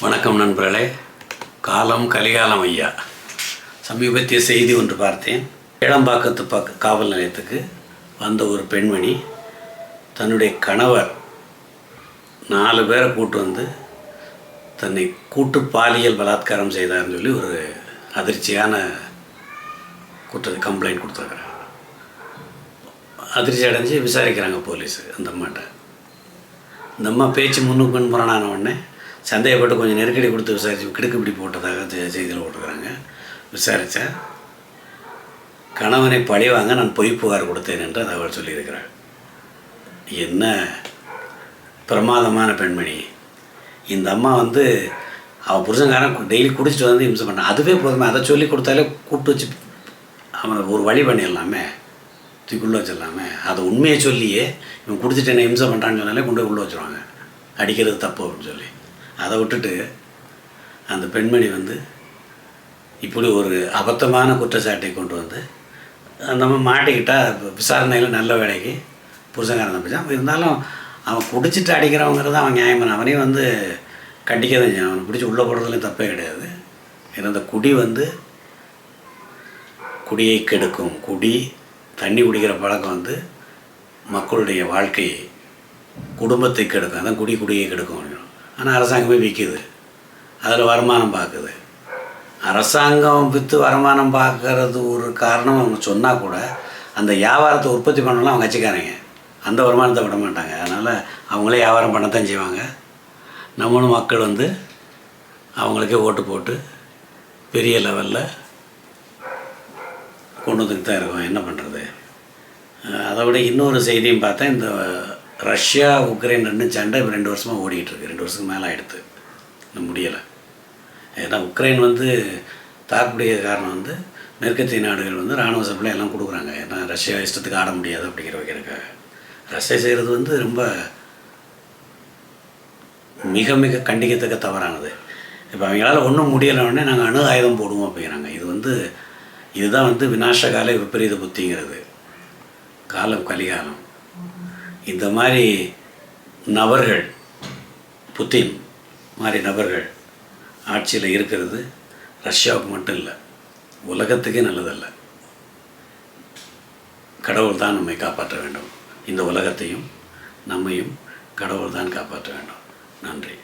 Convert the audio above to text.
வணக்கம் நண்பர்களே. காலம் கலிகாலம் ஐயா. சமீபத்திய செய்தி ஒன்று பார்த்தேன். ஏழம்பாக்கத்து பக்க காவல் நிலையத்துக்கு வந்த ஒரு பெண்மணி தன்னுடைய கணவர் நாலு பேரை கூட்டு வந்து தன்னை கூட்டு பாலியல் பலாத்காரம் செய்தார்னு சொல்லி ஒரு அதிர்ச்சியான குற்ற கம்ப்ளைண்ட் கொடுத்துருக்குறாங்க அதிர்ச்சி அடைஞ்சு விசாரிக்கிறாங்க போலீஸு அந்த அம்மாட்ட. இந்த அம்மா பேச்சு முன்னுக்கு முன் முரணான உடனே சந்தேகப்பட்டு கொஞ்சம் நெருக்கடி கொடுத்து விசாரிச்சு கிடுக்குப்பிடி போட்டதாக செய்தியில் போட்டுக்கிறாங்க விசாரித்தா கணவனை பழிவாங்க நான் பொய் புகார் கொடுத்தேன் என்று தகவல் சொல்லியிருக்கிறாள் என்ன பிரமாதமான பெண்மணி. இந்த அம்மா வந்து அவன் புருஷன்காரன் டெய்லி குடிச்சிட்டு வந்து இம்சம் பண்ண அதுவே போதுமே அதை சொல்லி கொடுத்தாலே கூப்பிட்டு வச்சு அவனை ஒரு வழி பண்ணிடலாமே தூக்கி வச்சிடலாமே அதை உண்மையை சொல்லியே இவன் குடிச்சிட்டு என்ன இம்சம் பண்ணுறான்னு சொன்னாலே கொண்டு போய் உள்ளே வச்சுருவாங்க. அடிக்கிறது தப்பு அப்படின்னு சொல்லி. அதை விட்டுட்டு அந்த பெண்மணி வந்து இப்படி ஒரு அபத்தமான குற்றச்சாட்டை கொண்டு வந்து நம்ம மாட்டிக்கிட்டால் விசாரணையில் நல்ல வேலைக்கு புருஷங்காரன் தப்பிச்சான் இருந்தாலும் அவன் குடிச்சிட்டு அடிக்கிறவங்கிறது அவன் நியாயமான அவனையும் வந்து கண்டிக்க தான் செய்யணும். அவனை பிடிச்சி உள்ளே போடுறதுலையும் தப்பே கிடையாது. ஏன்னா அந்த குடி வந்து குடியை கெடுக்கும். குடி தண்ணி குடிக்கிற பழக்கம் வந்து மக்களுடைய வாழ்க்கையை குடும்பத்தை கெடுக்கும். அதான் குடி குடியை கெடுக்கும். அப்படின்னு ஆனால் அரசாங்கமே விற்கிது அதில் வருமானம் பார்க்குது அரசாங்கம் விற்று வருமானம் பார்க்கறது ஒரு காரணம் அவங்க சொன்னால் கூட அந்த வியாபாரத்தை உற்பத்தி பண்ணலாம் அவங்க வச்சுக்காரங்க அந்த வருமானத்தை விட மாட்டாங்க. அதனால் அவங்களே வியாபாரம் பண்ணத்தான் செய்வாங்க. நம்மளும் மக்கள் வந்து அவங்களுக்கே ஓட்டு போட்டு பெரிய லெவலில் கொண்டு வந்துட்டு தான் இருக்கோம். என்ன பண்ணுறது அதை விட இன்னொரு செய்தியும் பார்த்தா இந்த ரஷ்யா உக்ரைன் ரெண்டு சண்டை. இப்போ ரெண்டு வருஷமாக ஓடிக்கிட்டுருக்கு ரெண்டு வருஷத்துக்கு மேலே ஆகிடுது இன்னும் முடியலை. ஏன்னா உக்ரைன் வந்து தாக்கக்கூடிய காரணம் வந்து மேற்கத்திய நாடுகள் வந்து இராணுவ சப்ளை எல்லாம் கொடுக்குறாங்க. ஏன்னா ரஷ்யா இஷ்டத்துக்கு ஆட முடியாது அப்படிங்கிற வைக்கிறதுக்காக ரஷ்யா செய்கிறது வந்து ரொம்ப மிக மிக கண்டிக்கத்தக்க தவறானது. இப்போ அவங்களால ஒன்றும் முடியலைன்னே நாங்கள் அணு ஆயுதம் போடுவோம் அப்படிங்கிறாங்க. இது வந்து இதுதான் வந்து விநாசகால விபரீத புத்திங்கிறது. காலம் கலிகாலம். இந்த மாதிரி நபர்கள் புத்தின் மாதிரி நபர்கள் ஆட்சியில் இருக்கிறது ரஷ்யாவுக்கு மட்டும் இல்லை உலகத்துக்கே நல்லதல்ல. கடவுள் தான் நம்மை காப்பாற்ற வேண்டும். இந்த உலகத்தையும் நம்மையும் கடவுள் தான் காப்பாற்ற வேண்டும். நன்றி.